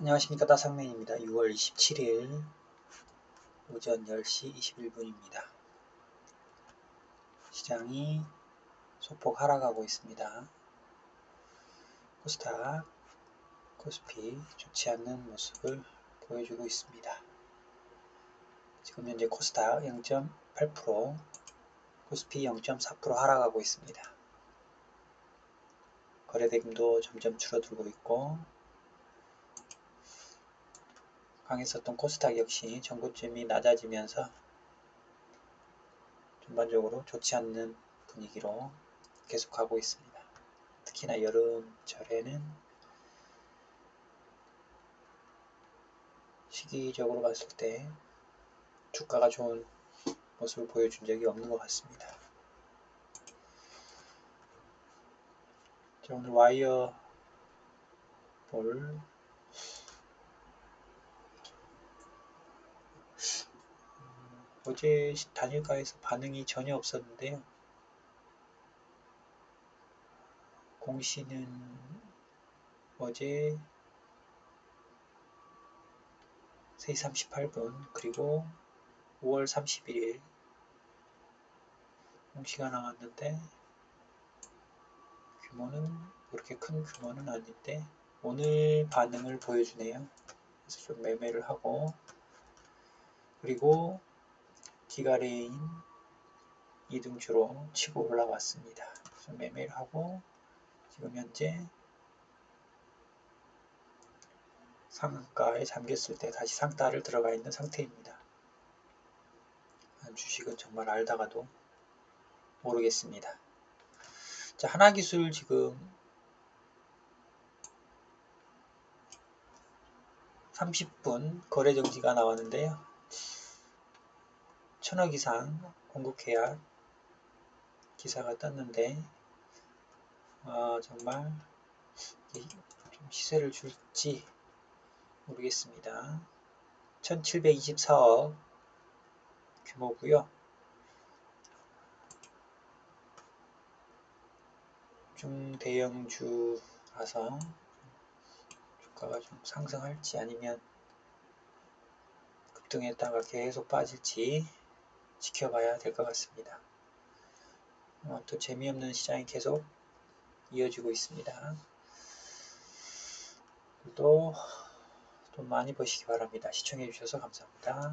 안녕하십니까 따상맨입니다. 6월 27일 오전 10시 21분입니다. 시장이 소폭 하락하고 있습니다. 코스닥, 코스피 좋지 않는 모습을 보여주고 있습니다. 지금 현재 코스닥 0.8%, 코스피 0.4% 하락하고 있습니다. 거래대금도 점점 줄어들고 있고 강했었던 코스닥 역시 전고점이 낮아지면서 전반적으로 좋지 않는 분위기로 계속하고 있습니다. 특히나 여름철에는 시기적으로 봤을 때 주가가 좋은 모습을 보여준 적이 없는 것 같습니다. 자, 오늘 와이어 볼 어제 단일가에서 반응이 전혀 없었는데요. 공시는 어제 3시 38분 그리고 5월 31일 공시가 나왔는데 규모는 그렇게 큰 규모는 아닌데 오늘 반응을 보여주네요. 그래서 좀 매매를 하고 그리고 기가레인 이등주로 치고 올라왔습니다. 그래서 매매를 하고 지금 현재 상한가에 잠겼을 때 다시 상따를 들어가 있는 상태입니다. 주식은 정말 알다가도 모르겠습니다. 자, 하나기술 지금 30분 거래 정지가 나왔는데요. 천억 이상 공급 계약 기사가 떴는데 아, 정말 좀 시세를 줄지 모르겠습니다. 1724억 규모고요. 중대형주라서 주가가 좀 상승할지 아니면 급등했다가 계속 빠질지 지켜봐야 될 것 같습니다. 어, 또 재미없는 시장이 계속 이어지고 있습니다. 또 돈 많이 버시기 바랍니다. 시청해 주셔서 감사합니다.